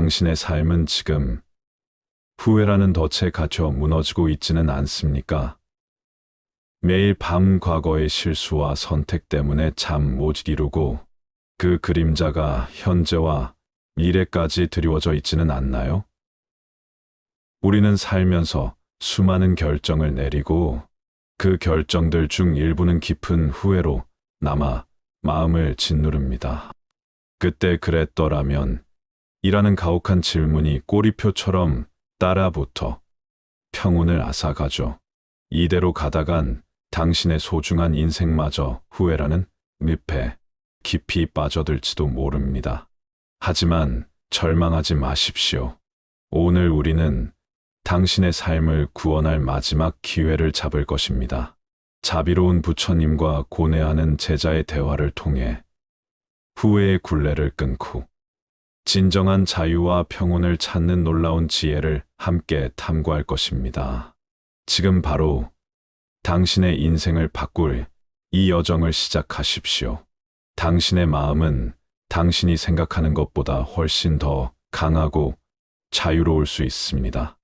당신의 삶은 지금 후회라는 덫에 갇혀 무너지고 있지는 않습니까? 매일 밤 과거의 실수와 선택 때문에 잠 못 이루고 그 그림자가 현재와 미래까지 드리워져 있지는 않나요? 우리는 살면서 수많은 결정을 내리고 그 결정들 중 일부는 깊은 후회로 남아 마음을 짓누릅니다. 그때 그랬더라면 이라는 가혹한 질문이 꼬리표처럼 따라붙어 평온을 앗아가죠. 이대로 가다간 당신의 소중한 인생마저 후회라는 늪에 깊이 빠져들지도 모릅니다. 하지만 절망하지 마십시오. 오늘 우리는 당신의 삶을 구원할 마지막 기회를 잡을 것입니다. 자비로운 부처님과 고뇌하는 제자의 대화를 통해 후회의 굴레를 끊고 진정한 자유와 평온을 찾는 놀라운 지혜를 함께 탐구할 것입니다. 지금 바로 당신의 인생을 바꿀 이 여정을 시작하십시오. 당신의 마음은 당신이 생각하는 것보다 훨씬 더 강하고 자유로울 수 있습니다.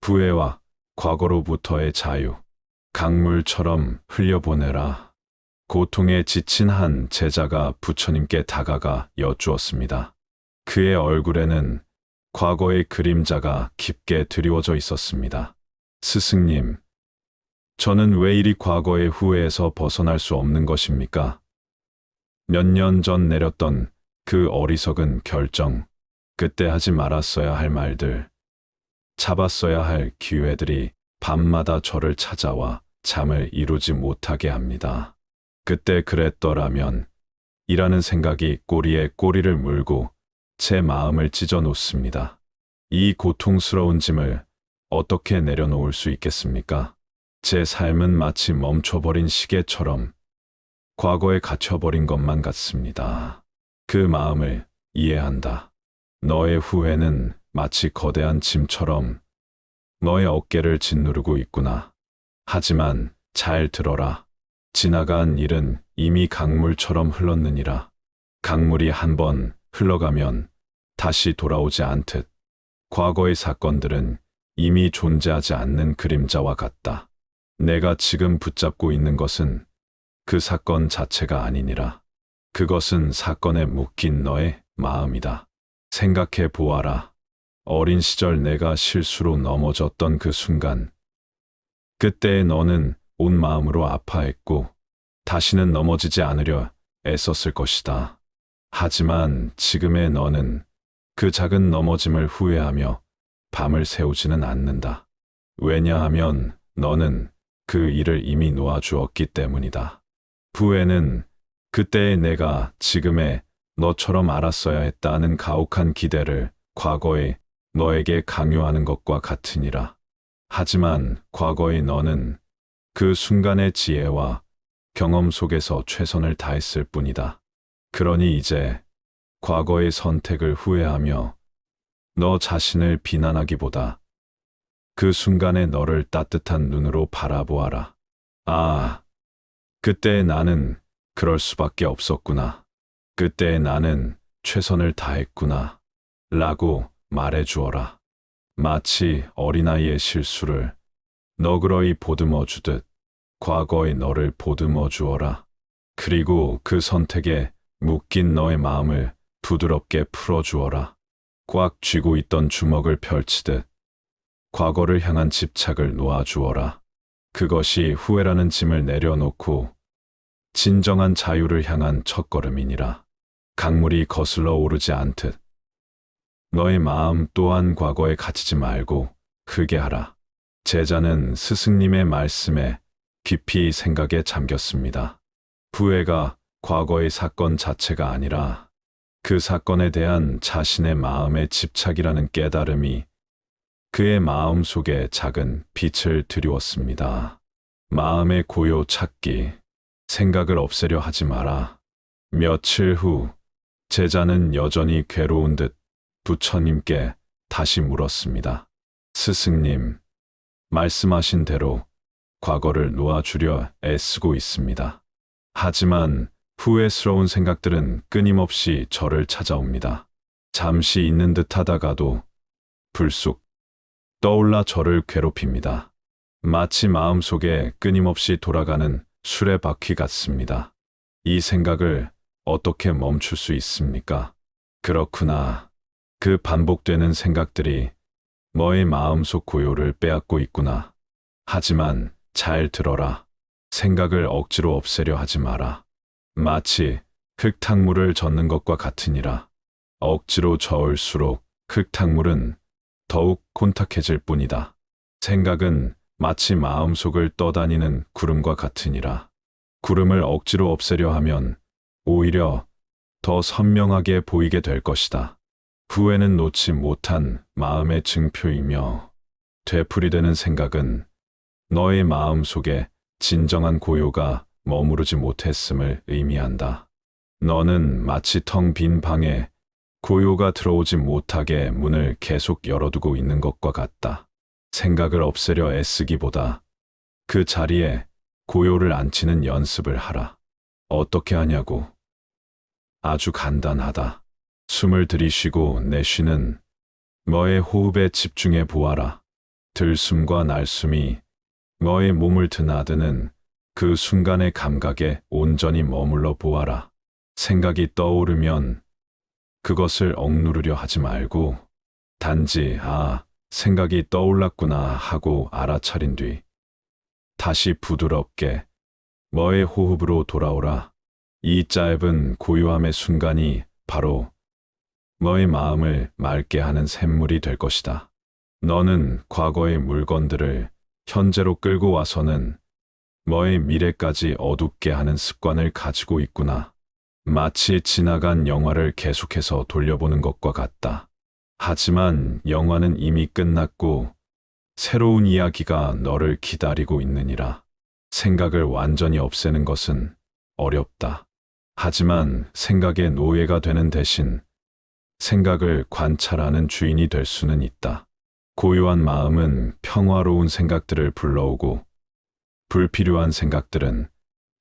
부해와 과거로부터의 자유, 강물처럼 흘려보내라. 고통에 지친 한 제자가 부처님께 다가가 여쭈었습니다. 그의 얼굴에는 과거의 그림자가 깊게 드리워져 있었습니다. 스승님, 저는 왜 이리 과거의 후회에서 벗어날 수 없는 것입니까? 몇 년 전 내렸던 그 어리석은 결정, 그때 하지 말았어야 할 말들, 잡았어야 할 기회들이 밤마다 저를 찾아와 잠을 이루지 못하게 합니다. 그때 그랬더라면 이라는 생각이 꼬리에 꼬리를 물고 제 마음을 찢어 놓습니다. 이 고통스러운 짐을 어떻게 내려놓을 수 있겠습니까? 제 삶은 마치 멈춰버린 시계처럼 과거에 갇혀버린 것만 같습니다. 그 마음을 이해한다. 너의 후회는 마치 거대한 짐처럼 너의 어깨를 짓누르고 있구나. 하지만 잘 들어라. 지나간 일은 이미 강물처럼 흘렀느니라. 강물이 한번 흘러가면 다시 돌아오지 않듯 과거의 사건들은 이미 존재하지 않는 그림자와 같다. 내가 지금 붙잡고 있는 것은 그 사건 자체가 아니니라. 그것은 사건에 묶인 너의 마음이다. 생각해 보아라. 어린 시절 내가 실수로 넘어졌던 그 순간. 그때 너는 온 마음으로 아파했고, 다시는 넘어지지 않으려 애썼을 것이다. 하지만 지금의 너는 그 작은 넘어짐을 후회하며 밤을 새우지는 않는다. 왜냐하면 너는 그 일을 이미 놓아주었기 때문이다. 후회는 그때의 내가 지금의 너처럼 알았어야 했다는 가혹한 기대를 과거에 너에게 강요하는 것과 같으니라. 하지만 과거의 너는 그 순간의 지혜와 경험 속에서 최선을 다했을 뿐이다. 그러니 이제 과거의 선택을 후회하며 너 자신을 비난하기보다 그 순간의 너를 따뜻한 눈으로 바라보아라. 아, 그때 나는 그럴 수밖에 없었구나. 그때 나는 최선을 다했구나. 라고 말해 주어라. 마치 어린아이의 실수를 너그러이 보듬어 주듯 과거의 너를 보듬어 주어라. 그리고 그 선택에 묶인 너의 마음을 부드럽게 풀어 주어라. 꽉 쥐고 있던 주먹을 펼치듯 과거를 향한 집착을 놓아 주어라. 그것이 후회라는 짐을 내려놓고 진정한 자유를 향한 첫걸음이니라. 강물이 거슬러 오르지 않듯 너의 마음 또한 과거에 갇히지 말고 크게 하라. 제자는 스승님의 말씀에 깊이 생각에 잠겼습니다. 후회가 과거의 사건 자체가 아니라 그 사건에 대한 자신의 마음의 집착이라는 깨달음이 그의 마음 속에 작은 빛을 드리웠습니다. 마음의 고요 찾기, 생각을 없애려 하지 마라. 며칠 후 제자는 여전히 괴로운 듯 부처님께 다시 물었습니다. 스승님, 말씀하신 대로 과거를 놓아주려 애쓰고 있습니다. 하지만 후회스러운 생각들은 끊임없이 저를 찾아옵니다. 잠시 있는 듯 하다가도 불쑥 떠올라 저를 괴롭힙니다. 마치 마음속에 끊임없이 돌아가는 술의 바퀴 같습니다. 이 생각을 어떻게 멈출 수 있습니까? 그렇구나. 그 반복되는 생각들이 너의 마음속 고요를 빼앗고 있구나. 하지만 잘 들어라. 생각을 억지로 없애려 하지 마라. 마치 흙탕물을 젓는 것과 같으니라. 억지로 저을수록 흙탕물은 더욱 곤탁해질 뿐이다. 생각은 마치 마음속을 떠다니는 구름과 같으니라. 구름을 억지로 없애려 하면 오히려 더 선명하게 보이게 될 것이다. 후회는 놓지 못한 마음의 증표이며 되풀이되는 생각은 너의 마음 속에 진정한 고요가 머무르지 못했음을 의미한다. 너는 마치 텅 빈 방에 고요가 들어오지 못하게 문을 계속 열어두고 있는 것과 같다. 생각을 없애려 애쓰기보다 그 자리에 고요를 앉히는 연습을 하라. 어떻게 하냐고. 아주 간단하다. 숨을 들이쉬고 내쉬는 너의 호흡에 집중해 보아라. 들숨과 날숨이 너의 몸을 드나드는 그 순간의 감각에 온전히 머물러 보아라. 생각이 떠오르면 그것을 억누르려 하지 말고 단지 아, 생각이 떠올랐구나 하고 알아차린 뒤 다시 부드럽게 너의 호흡으로 돌아오라. 이 짧은 고요함의 순간이 바로 너의 마음을 맑게 하는 샘물이 될 것이다. 너는 과거의 물건들을 현재로 끌고 와서는 너의 미래까지 어둡게 하는 습관을 가지고 있구나. 마치 지나간 영화를 계속해서 돌려보는 것과 같다. 하지만 영화는 이미 끝났고 새로운 이야기가 너를 기다리고 있느니라. 생각을 완전히 없애는 것은 어렵다. 하지만 생각의 노예가 되는 대신 생각을 관찰하는 주인이 될 수는 있다. 고요한 마음은 평화로운 생각들을 불러오고 불필요한 생각들은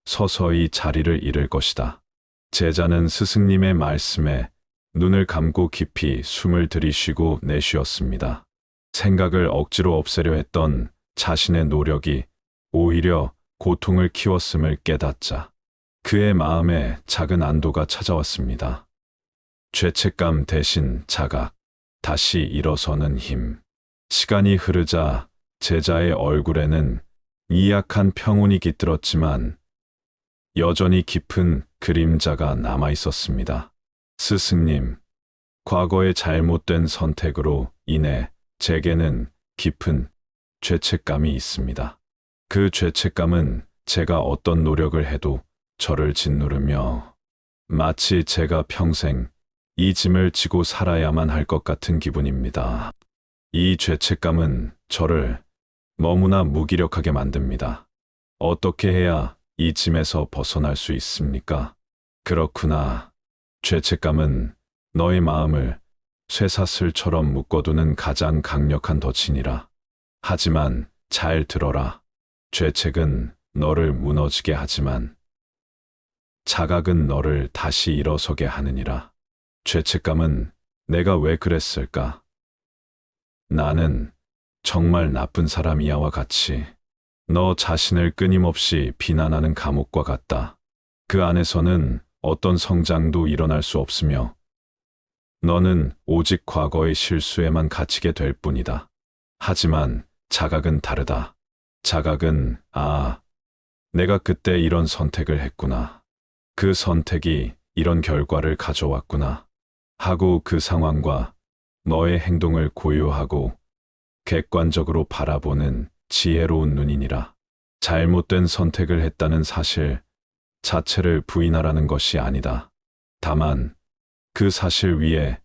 서서히 자리를 잃을 것이다. 제자는 스승님의 말씀에 눈을 감고 깊이 숨을 들이쉬고 내쉬었습니다. 생각을 억지로 없애려 했던 자신의 노력이 오히려 고통을 키웠음을 깨닫자 그의 마음에 작은 안도가 찾아왔습니다. 죄책감 대신 자각, 다시 일어서는 힘. 시간이 흐르자 제자의 얼굴에는 이약한 평온이 깃들었지만 여전히 깊은 그림자가 남아 있었습니다. 스승님, 과거의 잘못된 선택으로 인해 제게는 깊은 죄책감이 있습니다. 그 죄책감은 제가 어떤 노력을 해도 저를 짓누르며 마치 제가 평생 이 짐을 지고 살아야만 할 것 같은 기분입니다. 이 죄책감은 저를 너무나 무기력하게 만듭니다. 어떻게 해야 이 짐에서 벗어날 수 있습니까? 그렇구나. 죄책감은 너의 마음을 쇠사슬처럼 묶어두는 가장 강력한 덫이니라. 하지만 잘 들어라. 죄책은 너를 무너지게 하지만 자각은 너를 다시 일어서게 하느니라. 죄책감은 내가 왜 그랬을까? 나는 정말 나쁜 사람이야와 같이 너 자신을 끊임없이 비난하는 감옥과 같다. 그 안에서는 어떤 성장도 일어날 수 없으며 너는 오직 과거의 실수에만 갇히게 될 뿐이다. 하지만 자각은 다르다. 자각은 아, 내가 그때 이런 선택을 했구나. 그 선택이 이런 결과를 가져왔구나. 하고 그 상황과 너의 행동을 고요하고 객관적으로 바라보는 지혜로운 눈이니라. 잘못된 선택을 했다는 사실 자체를 부인하라는 것이 아니다. 다만 그 사실 위에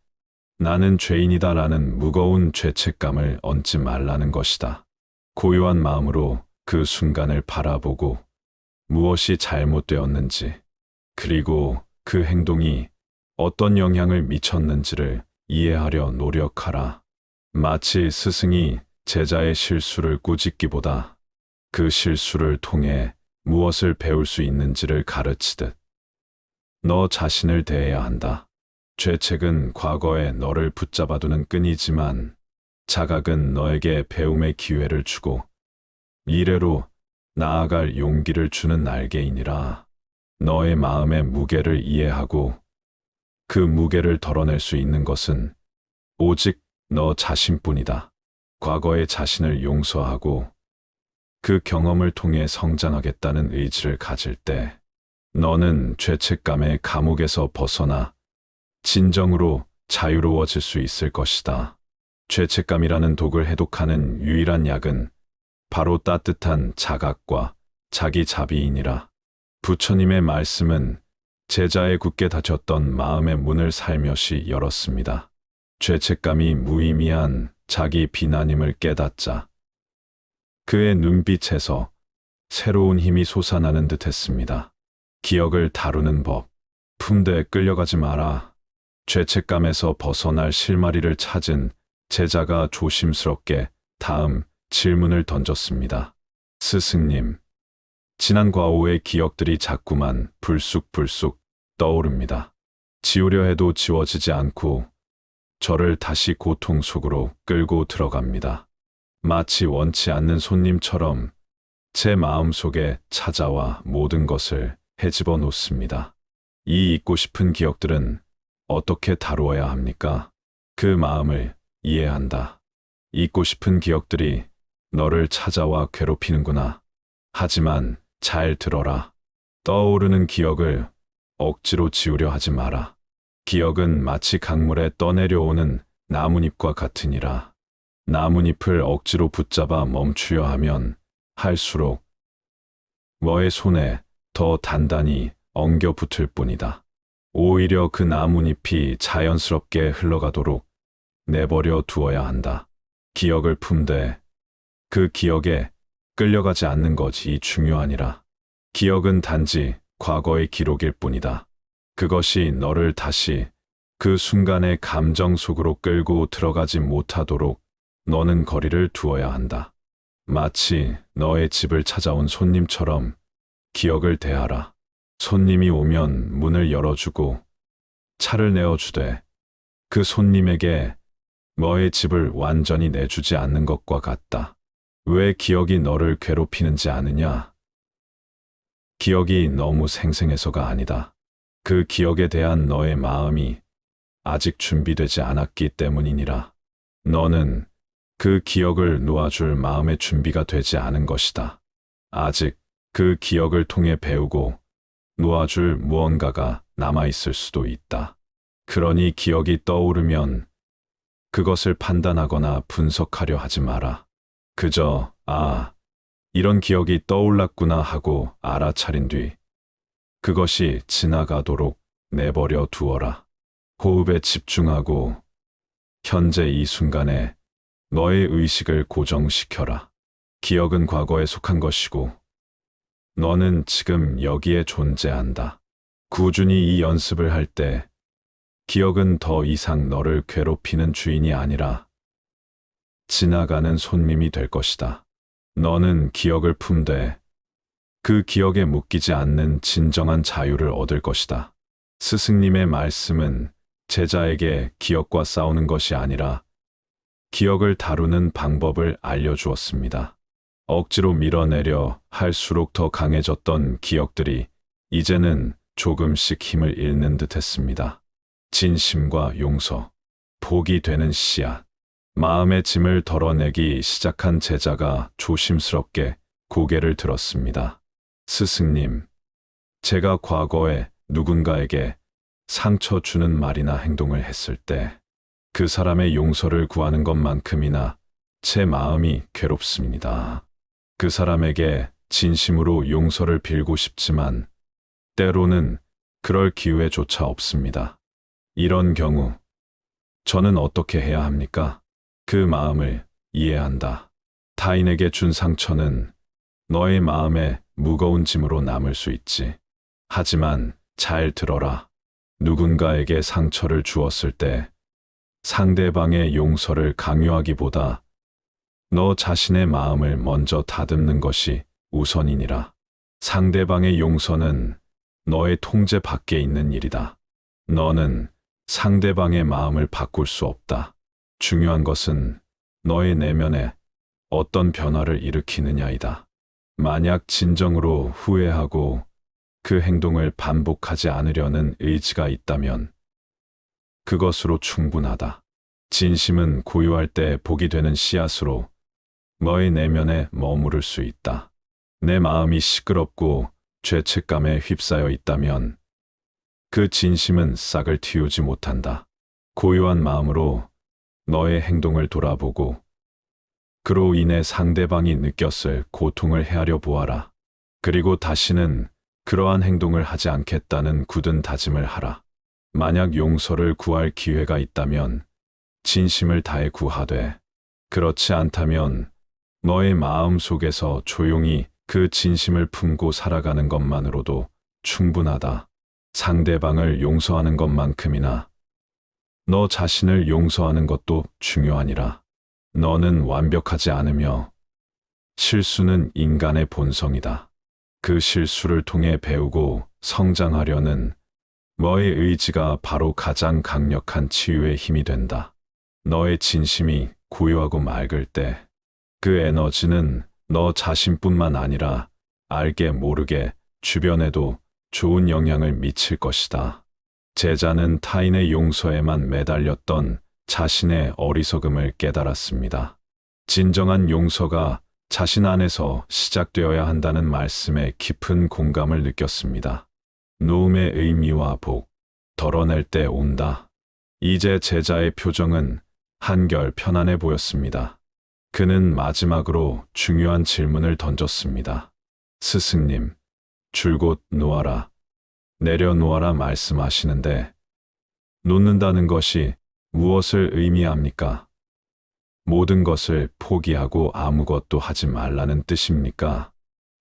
나는 죄인이다라는 무거운 죄책감을 얹지 말라는 것이다. 고요한 마음으로 그 순간을 바라보고 무엇이 잘못되었는지, 그리고 그 행동이 어떤 영향을 미쳤는지를 이해하려 노력하라. 마치 스승이 제자의 실수를 꾸짖기보다 그 실수를 통해 무엇을 배울 수 있는지를 가르치듯 너 자신을 대해야 한다. 죄책은 과거에 너를 붙잡아두는 끈이지만 자각은 너에게 배움의 기회를 주고 미래로 나아갈 용기를 주는 날개이니라. 너의 마음의 무게를 이해하고 그 무게를 덜어낼 수 있는 것은 오직 너 자신뿐이다. 과거의 자신을 용서하고 그 경험을 통해 성장하겠다는 의지를 가질 때 너는 죄책감의 감옥에서 벗어나 진정으로 자유로워질 수 있을 것이다. 죄책감이라는 독을 해독하는 유일한 약은 바로 따뜻한 자각과 자기 자비이니라. 부처님의 말씀은 제자의 굳게 닫혔던 마음의 문을 살며시 열었습니다. 죄책감이 무의미한 자기 비난임을 깨닫자 그의 눈빛에서 새로운 힘이 솟아나는 듯 했습니다. 기억을 다루는 법, 품대에 끌려가지 마라. 죄책감에서 벗어날 실마리를 찾은 제자가 조심스럽게 다음 질문을 던졌습니다. 스승님, 지난 과오의 기억들이 자꾸만 불쑥불쑥 떠오릅니다. 지우려 해도 지워지지 않고 저를 다시 고통 속으로 끌고 들어갑니다. 마치 원치 않는 손님처럼 제 마음 속에 찾아와 모든 것을 헤집어 놓습니다. 이 잊고 싶은 기억들은 어떻게 다루어야 합니까? 그 마음을 이해한다. 잊고 싶은 기억들이 너를 찾아와 괴롭히는구나. 하지만 잘 들어라. 떠오르는 기억을 억지로 지우려 하지 마라. 기억은 마치 강물에 떠내려오는 나뭇잎과 같으니라. 나뭇잎을 억지로 붙잡아 멈추려 하면 할수록 너의 손에 더 단단히 엉겨 붙을 뿐이다. 오히려 그 나뭇잎이 자연스럽게 흘러가도록 내버려 두어야 한다. 기억을 품되 그 기억에 끌려가지 않는 것이 중요하니라. 기억은 단지 과거의 기록일 뿐이다. 그것이 너를 다시 그 순간의 감정 속으로 끌고 들어가지 못하도록 너는 거리를 두어야 한다. 마치 너의 집을 찾아온 손님처럼 기억을 대하라. 손님이 오면 문을 열어주고 차를 내어주되 그 손님에게 너의 집을 완전히 내주지 않는 것과 같다. 왜 기억이 너를 괴롭히는지 아느냐? 기억이 너무 생생해서가 아니다. 그 기억에 대한 너의 마음이 아직 준비되지 않았기 때문이니라. 너는 그 기억을 놓아줄 마음의 준비가 되지 않은 것이다. 아직 그 기억을 통해 배우고 놓아줄 무언가가 남아있을 수도 있다. 그러니 기억이 떠오르면 그것을 판단하거나 분석하려 하지 마라. 그저, 아, 이런 기억이 떠올랐구나 하고 알아차린 뒤 그것이 지나가도록 내버려 두어라. 호흡에 집중하고 현재 이 순간에 너의 의식을 고정시켜라. 기억은 과거에 속한 것이고 너는 지금 여기에 존재한다. 꾸준히 이 연습을 할 때 기억은 더 이상 너를 괴롭히는 주인이 아니라 지나가는 손님이 될 것이다. 너는 기억을 품되 그 기억에 묶이지 않는 진정한 자유를 얻을 것이다. 스승님의 말씀은 제자에게 기억과 싸우는 것이 아니라 기억을 다루는 방법을 알려주었습니다. 억지로 밀어내려 할수록 더 강해졌던 기억들이 이제는 조금씩 힘을 잃는 듯 했습니다. 진심과 용서, 복이 되는 씨앗, 마음의 짐을 덜어내기 시작한 제자가 조심스럽게 고개를 들었습니다. 스승님, 제가 과거에 누군가에게 상처 주는 말이나 행동을 했을 때 그 사람의 용서를 구하는 것만큼이나 제 마음이 괴롭습니다. 그 사람에게 진심으로 용서를 빌고 싶지만 때로는 그럴 기회조차 없습니다. 이런 경우 저는 어떻게 해야 합니까? 그 마음을 이해한다. 타인에게 준 상처는 너의 마음에 무거운 짐으로 남을 수 있지. 하지만 잘 들어라. 누군가에게 상처를 주었을 때 상대방의 용서를 강요하기보다 너 자신의 마음을 먼저 다듬는 것이 우선이니라. 상대방의 용서는 너의 통제 밖에 있는 일이다. 너는 상대방의 마음을 바꿀 수 없다. 중요한 것은 너의 내면에 어떤 변화를 일으키느냐이다. 만약 진정으로 후회하고 그 행동을 반복하지 않으려는 의지가 있다면 그것으로 충분하다. 진심은 고요할 때 복이 되는 씨앗으로 너의 내면에 머무를 수 있다. 내 마음이 시끄럽고 죄책감에 휩싸여 있다면 그 진심은 싹을 틔우지 못한다. 고요한 마음으로 너의 행동을 돌아보고 그로 인해 상대방이 느꼈을 고통을 헤아려 보아라. 그리고 다시는 그러한 행동을 하지 않겠다는 굳은 다짐을 하라. 만약 용서를 구할 기회가 있다면 진심을 다해 구하되 그렇지 않다면 너의 마음 속에서 조용히 그 진심을 품고 살아가는 것만으로도 충분하다. 상대방을 용서하는 것만큼이나 너 자신을 용서하는 것도 중요하니라. 너는 완벽하지 않으며 실수는 인간의 본성이다. 그 실수를 통해 배우고 성장하려는 너의 의지가 바로 가장 강력한 치유의 힘이 된다. 너의 진심이 고요하고 맑을 때 그 에너지는 너 자신뿐만 아니라 알게 모르게 주변에도 좋은 영향을 미칠 것이다. 제자는 타인의 용서에만 매달렸던 자신의 어리석음을 깨달았습니다. 진정한 용서가 자신 안에서 시작되어야 한다는 말씀에 깊은 공감을 느꼈습니다. 노음의 의미와 복, 덜어낼 때 온다. 이제 제자의 표정은 한결 편안해 보였습니다. 그는 마지막으로 중요한 질문을 던졌습니다. 스승님, 줄곧 놓아라. 내려놓아라 말씀하시는데, 놓는다는 것이 무엇을 의미합니까? 모든 것을 포기하고 아무것도 하지 말라는 뜻입니까?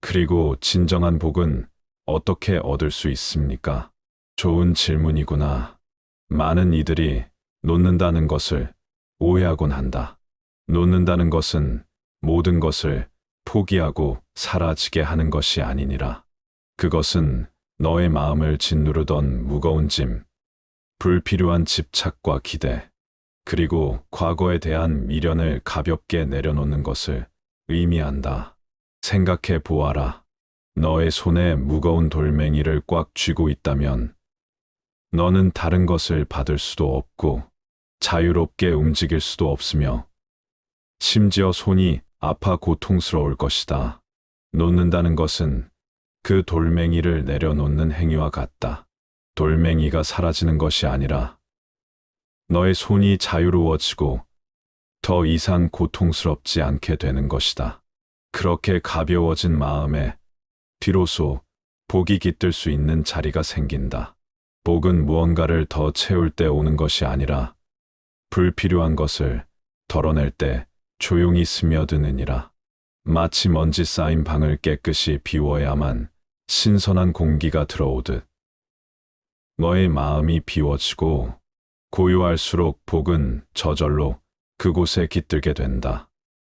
그리고 진정한 복은 어떻게 얻을 수 있습니까? 좋은 질문이구나. 많은 이들이 놓는다는 것을 오해하곤 한다. 놓는다는 것은 모든 것을 포기하고 사라지게 하는 것이 아니니라. 그것은 너의 마음을 짓누르던 무거운 짐, 불필요한 집착과 기대, 그리고 과거에 대한 미련을 가볍게 내려놓는 것을 의미한다. 생각해 보아라. 너의 손에 무거운 돌멩이를 꽉 쥐고 있다면 너는 다른 것을 받을 수도 없고 자유롭게 움직일 수도 없으며 심지어 손이 아파 고통스러울 것이다. 놓는다는 것은 그 돌멩이를 내려놓는 행위와 같다. 돌멩이가 사라지는 것이 아니라 너의 손이 자유로워지고 더 이상 고통스럽지 않게 되는 것이다. 그렇게 가벼워진 마음에 비로소 복이 깃들 수 있는 자리가 생긴다. 복은 무언가를 더 채울 때 오는 것이 아니라 불필요한 것을 덜어낼 때 조용히 스며드느니라. 마치 먼지 쌓인 방을 깨끗이 비워야만 신선한 공기가 들어오듯 너의 마음이 비워지고 고요할수록 복은 저절로 그곳에 깃들게 된다.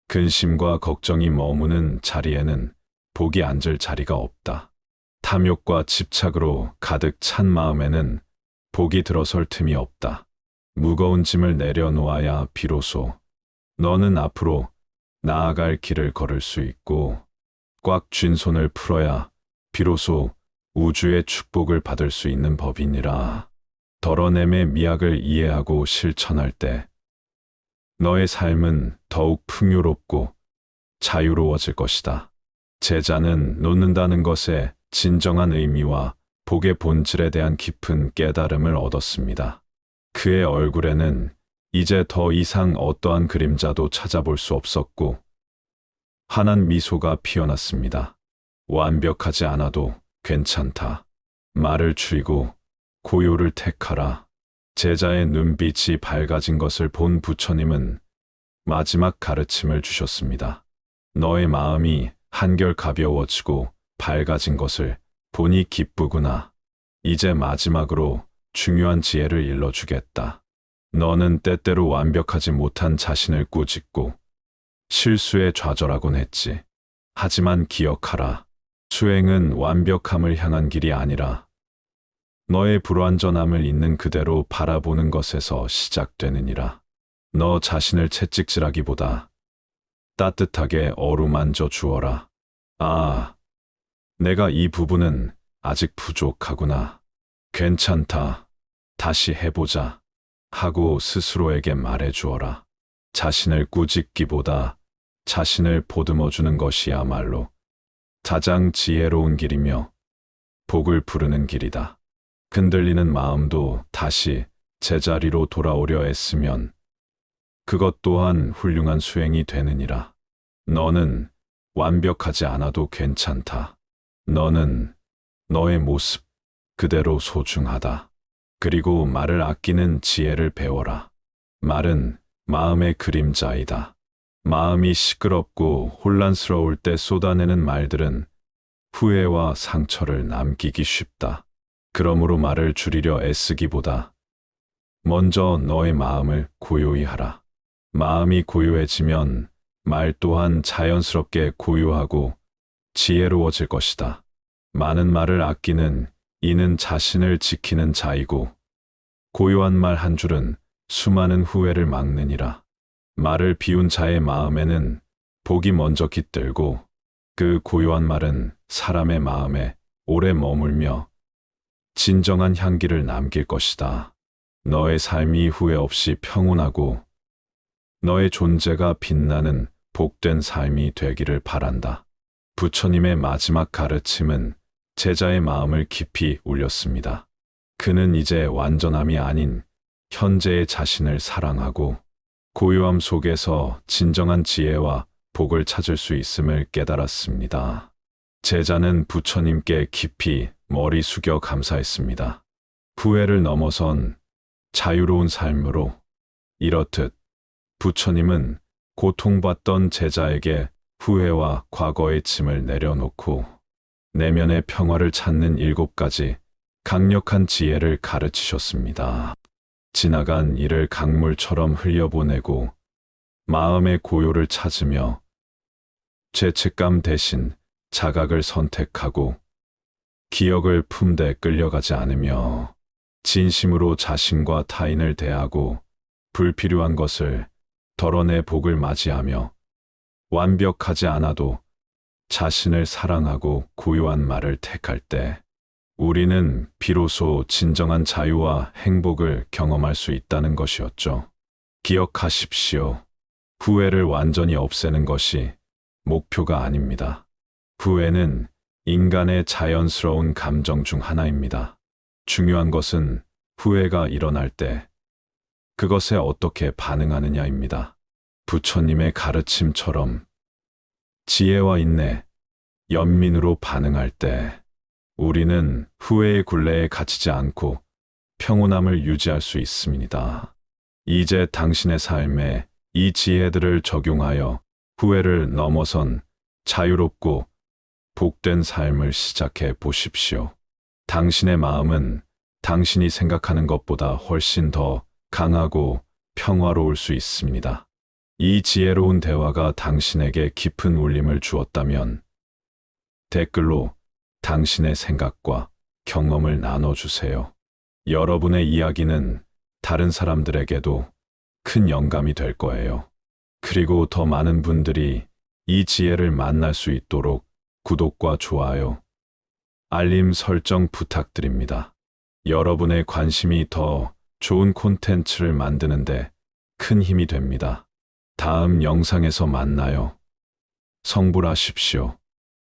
근심과 걱정이 머무는 자리에는 복이 앉을 자리가 없다. 탐욕과 집착으로 가득 찬 마음에는 복이 들어설 틈이 없다. 무거운 짐을 내려놓아야 비로소 너는 앞으로 나아갈 길을 걸을 수 있고 꽉 쥔 손을 풀어야 비로소 우주의 축복을 받을 수 있는 법이니라. 덜어냄의 미학을 이해하고 실천할 때 너의 삶은 더욱 풍요롭고 자유로워질 것이다. 제자는 놓는다는 것의 진정한 의미와 복의 본질에 대한 깊은 깨달음을 얻었습니다. 그의 얼굴에는 이제 더 이상 어떠한 그림자도 찾아볼 수 없었고, 환한 미소가 피어났습니다. 완벽하지 않아도 괜찮다. 말을 줄이고 고요를 택하라. 제자의 눈빛이 밝아진 것을 본 부처님은 마지막 가르침을 주셨습니다. 너의 마음이 한결 가벼워지고 밝아진 것을 보니 기쁘구나. 이제 마지막으로 중요한 지혜를 일러주겠다. 너는 때때로 완벽하지 못한 자신을 꾸짖고 실수에 좌절하곤 했지. 하지만 기억하라. 수행은 완벽함을 향한 길이 아니라 너의 불완전함을 있는 그대로 바라보는 것에서 시작되느니라. 너 자신을 채찍질하기보다 따뜻하게 어루만져 주어라. 아, 내가 이 부분은 아직 부족하구나. 괜찮다. 다시 해보자. 하고 스스로에게 말해 주어라. 자신을 꾸짖기보다 자신을 보듬어 주는 것이야말로 가장 지혜로운 길이며 복을 부르는 길이다. 흔들리는 마음도 다시 제자리로 돌아오려 애쓰면 그것 또한 훌륭한 수행이 되느니라. 너는 완벽하지 않아도 괜찮다. 너는 너의 모습 그대로 소중하다. 그리고 말을 아끼는 지혜를 배워라. 말은 마음의 그림자이다. 마음이 시끄럽고 혼란스러울 때 쏟아내는 말들은 후회와 상처를 남기기 쉽다. 그러므로 말을 줄이려 애쓰기보다 먼저 너의 마음을 고요히 하라. 마음이 고요해지면 말 또한 자연스럽게 고요하고 지혜로워질 것이다. 많은 말을 아끼는 이는 자신을 지키는 자이고 고요한 말 한 줄은 수많은 후회를 막느니라. 말을 비운 자의 마음에는 복이 먼저 깃들고 그 고요한 말은 사람의 마음에 오래 머물며 진정한 향기를 남길 것이다. 너의 삶이 후회 없이 평온하고 너의 존재가 빛나는 복된 삶이 되기를 바란다. 부처님의 마지막 가르침은 제자의 마음을 깊이 울렸습니다. 그는 이제 완전함이 아닌 현재의 자신을 사랑하고 고요함 속에서 진정한 지혜와 복을 찾을 수 있음을 깨달았습니다. 제자는 부처님께 깊이 머리 숙여 감사했습니다. 후회를 넘어선 자유로운 삶으로 이렇듯 부처님은 고통받던 제자에게 후회와 과거의 짐을 내려놓고 내면의 평화를 찾는 일곱 가지 강력한 지혜를 가르치셨습니다. 지나간 일을 강물처럼 흘려보내고 마음의 고요를 찾으며 죄책감 대신 자각을 선택하고 기억을 품되 끌려가지 않으며 진심으로 자신과 타인을 대하고 불필요한 것을 덜어내 복을 맞이하며 완벽하지 않아도 자신을 사랑하고 고요한 말을 택할 때 우리는 비로소 진정한 자유와 행복을 경험할 수 있다는 것이었죠. 기억하십시오. 후회를 완전히 없애는 것이 목표가 아닙니다. 후회는 인간의 자연스러운 감정 중 하나입니다. 중요한 것은 후회가 일어날 때 그것에 어떻게 반응하느냐입니다. 부처님의 가르침처럼 지혜와 인내, 연민으로 반응할 때 우리는 후회의 굴레에 갇히지 않고 평온함을 유지할 수 있습니다. 이제 당신의 삶에 이 지혜들을 적용하여 후회를 넘어선 자유롭고 복된 삶을 시작해 보십시오. 당신의 마음은 당신이 생각하는 것보다 훨씬 더 강하고 평화로울 수 있습니다. 이 지혜로운 대화가 당신에게 깊은 울림을 주었다면 댓글로 당신의 생각과 경험을 나눠주세요. 여러분의 이야기는 다른 사람들에게도 큰 영감이 될 거예요. 그리고 더 많은 분들이 이 지혜를 만날 수 있도록 구독과 좋아요, 알림 설정 부탁드립니다. 여러분의 관심이 더 좋은 콘텐츠를 만드는데 큰 힘이 됩니다. 다음 영상에서 만나요. 성불하십시오.